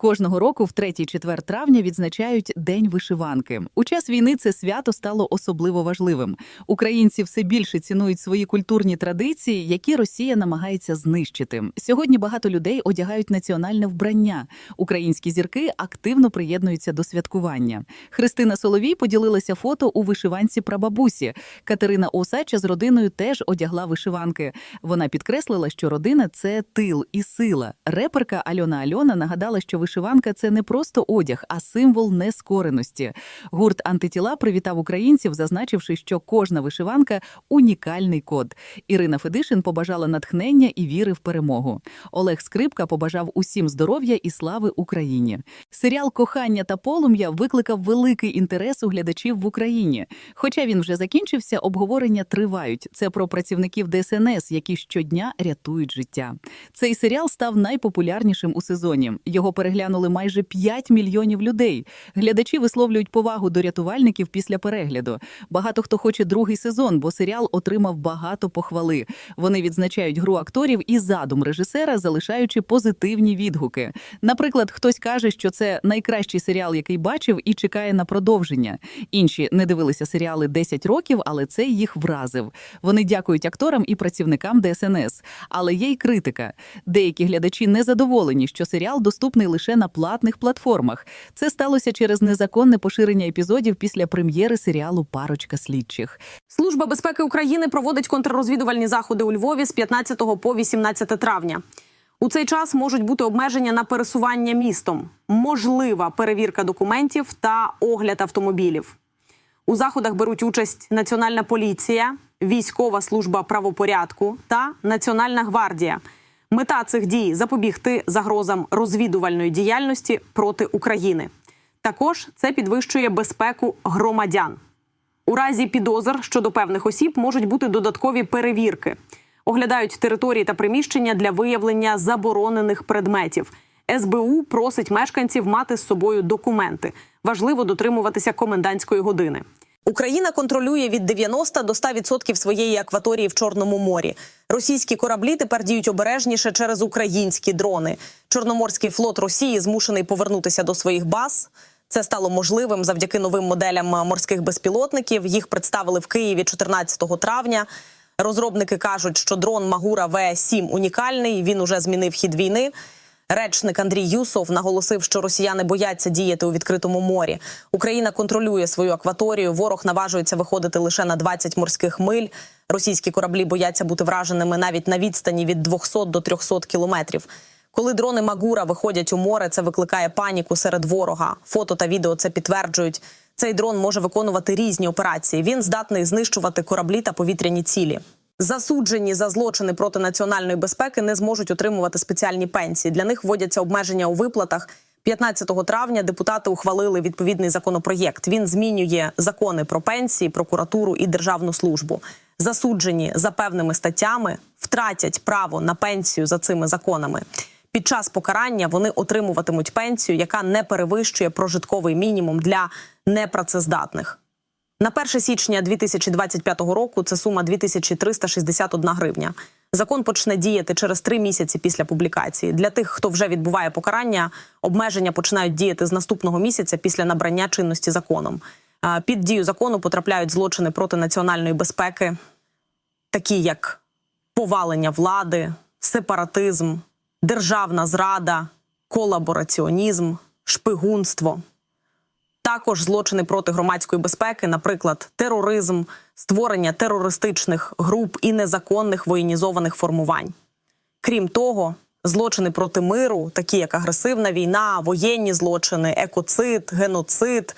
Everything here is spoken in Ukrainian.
Кожного року, в 3-4 травня, відзначають День вишиванки. У час війни це свято стало особливо важливим. Українці все більше цінують свої культурні традиції, які Росія намагається знищити. Сьогодні багато людей одягають національне вбрання. Українські зірки активно приєднуються до святкування. Христина Соловій поділилася фото у вишиванці прабабусі. Катерина Осача з родиною теж одягла вишиванки. Вона підкреслила, що родина це тил і сила. Реперка Альона Альона нагадала, що вишиванка це не просто одяг, а символ нескореності. Гурт антитіла привітав українців, зазначивши, що кожна вишиванка унікальний код. Ірина Федишин побажала натхнення і віри в перемогу. Олег Скрипка побажав усім здоров'я і слави Україні. Серіал Кохання та полум'я викликав великий інтерес у глядачів в Україні. Хоча він вже закінчився, обговорення тривають. Це про працівників ДСНС, які щодня рятують життя. Цей серіал став найпопулярнішим у сезоні. Його переглянули майже 5 мільйонів людей. Глядачі висловлюють повагу до рятувальників після перегляду. Багато хто хоче другий сезон, бо серіал отримав багато похвали. Вони відзначають гру акторів і задум режисера, залишаючи позитивні відгуки. Наприклад, хтось каже, що це найкращий серіал, який бачив, і чекає на продовження. Інші не дивилися серіали 10 років, але це їх вразив. Вони дякують акторам і працівникам ДСНС. Але є й критика. Деякі глядачі не задоволені, що серіал доступний лише на платних платформах. Це сталося через незаконне поширення епізодів після прем'єри серіалу Парочка слідчих. Служба безпеки України проводить контррозвідувальні заходи у Львові з 15 по 18 травня. У цей час можуть бути обмеження на пересування містом, можлива перевірка документів та огляд автомобілів. У заходах беруть участь Національна поліція, військова служба правопорядку та Національна гвардія. Мета цих дій запобігти загрозам розвідувальної діяльності проти України. Також це підвищує безпеку громадян. У разі підозр щодо певних осіб можуть бути додаткові перевірки. Оглядають території та приміщення для виявлення заборонених предметів. СБУ просить мешканців мати з собою документи. Важливо дотримуватися комендантської години. Україна контролює від 90 до 100% своєї акваторії в Чорному морі. Російські кораблі тепер діють обережніше через українські дрони. Чорноморський флот Росії змушений повернутися до своїх баз. Це стало можливим завдяки новим моделям морських безпілотників. Їх представили в Києві 14 травня. Розробники кажуть, що дрон Магура В7 унікальний. Він уже змінив хід війни. Речник Андрій Юсов наголосив, що росіяни бояться діяти у відкритому морі. Україна контролює свою акваторію. Ворог наважується виходити лише на 20 морських миль. Російські кораблі бояться бути враженими навіть на відстані від 200 до 300 кілометрів. Коли дрони Магура виходять у море, це викликає паніку серед ворога. Фото та відео це підтверджують. Цей дрон може виконувати різні операції. Він здатний знищувати кораблі та повітряні цілі. Засуджені за злочини проти національної безпеки не зможуть отримувати спеціальні пенсії. Для них вводяться обмеження у виплатах. 15 травня депутати ухвалили відповідний законопроєкт. Він змінює закони про пенсії, прокуратуру і державну службу. Засуджені за певними статтями втратять право на пенсію за цими законами. Під час покарання вони отримуватимуть пенсію, яка не перевищує прожитковий мінімум для непрацездатних. На 1 січня 2025 року це сума 2361 гривня. Закон почне діяти через три місяці після публікації. Для тих, хто вже відбуває покарання, обмеження починають діяти з наступного місяця після набрання чинності законом. Під дію закону потрапляють злочини проти національної безпеки, такі як повалення влади, сепаратизм, державна зрада, колабораціонізм, шпигунство. Також злочини проти громадської безпеки, наприклад, тероризм, створення терористичних груп і незаконних воєнізованих формувань. Крім того, злочини проти миру, такі як агресивна війна, воєнні злочини, екоцид, геноцид,